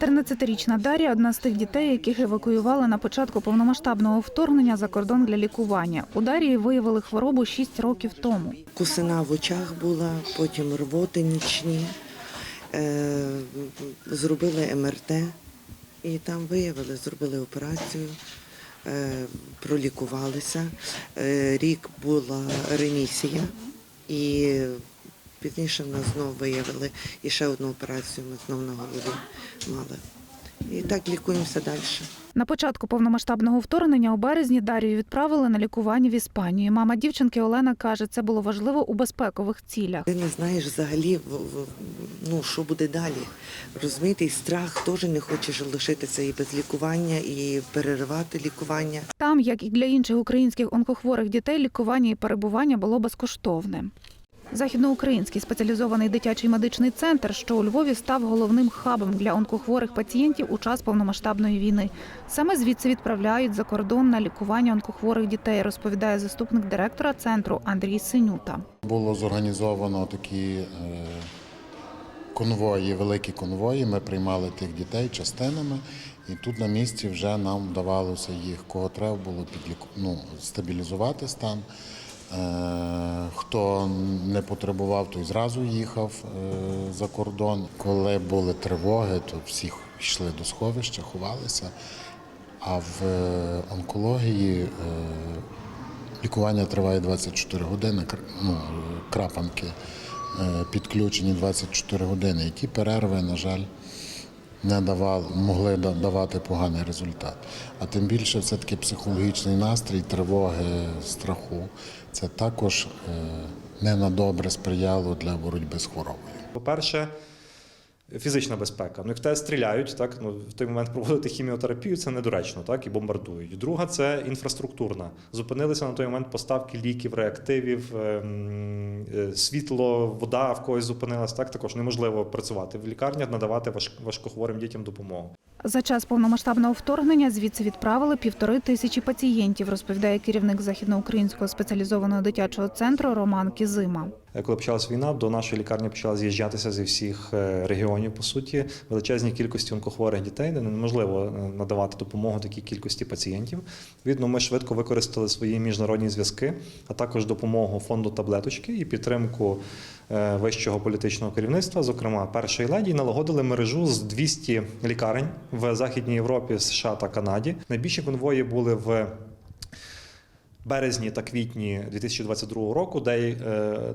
13-річна Дар'я одна з тих дітей, яких евакуювали на початку повномасштабного вторгнення за кордон для лікування. У Дар'ї виявили хворобу 6 років тому. Кусина в очах була, потім рвоти нічні. Е, зробили МРТ і там виявили, зробили операцію, е, пролікувалися. Е, рік була ремісія і пізніше в нас знову виявили і ще одну операцію ми знову на голові мали. І так лікуємося далі. На початку повномасштабного вторгнення у березні Дар'ю відправили на лікування в Іспанію. Мама дівчинки Олена каже, це було важливо у безпекових цілях. Ти не знаєш взагалі, ну, що буде далі. Розумієте, і страх теж не хочеш лишитися і без лікування, і переривати лікування. Там, як і для інших українських онкохворих дітей, лікування і перебування було безкоштовним. Західноукраїнський спеціалізований дитячий медичний центр, що у Львові став головним хабом для онкохворих пацієнтів у час повномасштабної війни. Саме звідси відправляють за кордон на лікування онкохворих дітей, розповідає заступник директора центру Андрій Синюта. Було зорганізовано такі е, конвої, великі конвої. Ми приймали тих дітей частинами, і тут на місці вже нам вдавалося їх, кого треба було підліку... ну, стабілізувати стан. Е, Хто не потребував, той зразу їхав е, за кордон. Коли були тривоги, то всі йшли до сховища, ховалися. А в е, онкології Лікування триває 24 години, ну, крапанки підключені 24 години. І ті перерви, на жаль, не давали, могли давати поганий результат. А тим більше все-таки психологічний настрій, тривоги, страху це також е, не на добре сприяло для боротьби з хворобою. По-перше, фізична безпека. Ну, як тебе стріляють, так ну в той момент проводити хіміотерапію це недоречно, так і бомбардують. Друга це інфраструктурна. Зупинилися на той момент поставки ліків, реактивів, ем, е, світло, вода в когось зупинилась. Так також неможливо працювати в лікарнях, надавати важ- важкохворим дітям допомогу. За час повномасштабного вторгнення звідси відправили півтори тисячі пацієнтів, розповідає керівник західноукраїнського спеціалізованого дитячого центру Роман Кізима. Е, Коли почалась війна, до нашої лікарні почала з'їжджатися зі всіх е, регіонів, по суті, величезній кількості онкохворих дітей, неможливо е, надавати допомогу такій кількості пацієнтів. Відповідно, ми швидко використали свої міжнародні зв'язки, а також допомогу фонду таблеточки і підтримку вищого політичного керівництва, зокрема першої леді, налагодили мережу з 200 лікарень в Західній Європі, США та Канаді. Найбільші конвої були в березні та квітні 2022 року, де е,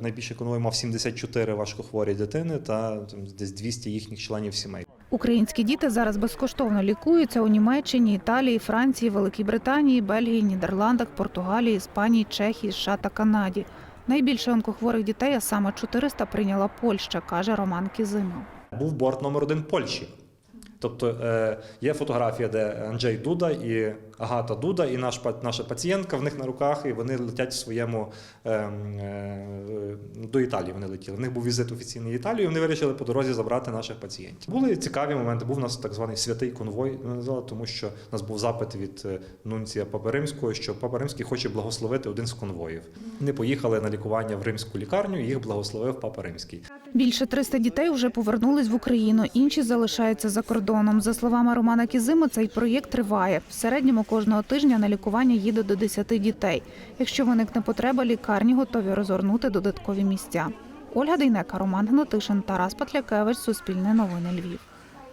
найбільший конвой мав 74 важкохворі дитини та десь 200 їхніх членів сімей. Українські діти зараз безкоштовно лікуються у Німеччині, Італії, Франції, Великій Британії, Бельгії, Нідерландах, Португалії, Іспанії, Чехії, США та Канаді. Найбільше онкохворих дітей, а саме 400, прийняла Польща, каже Роман Кізима. Був борт номер один Польщі. Тобто е, є фотографія, де Анджей Дуда і Агата Дуда, і наш, наша пацієнтка в них на руках, і вони летять в своєму е, е, до Італії. Вони летіли. В них був візит офіційний в Італію. і Вони вирішили по дорозі забрати наших пацієнтів. Були цікаві моменти. Був у нас так званий святий конвой. Тому що у нас був запит від е, нунція Папи Римського, що Папа Римський хоче благословити один з конвоїв. Вони поїхали на лікування в римську лікарню. і Їх благословив Папа Римський. Більше 300 дітей вже повернулись в Україну, інші залишаються за кордоном. За словами Романа Кізими, цей проєкт триває. В середньому кожного тижня на лікування їде до 10 дітей. Якщо виникне потреба, лікарні готові розгорнути додаткові місця. Ольга Дейнека, Роман Гнатишин, Тарас Патлякевич, Суспільне новини Львів.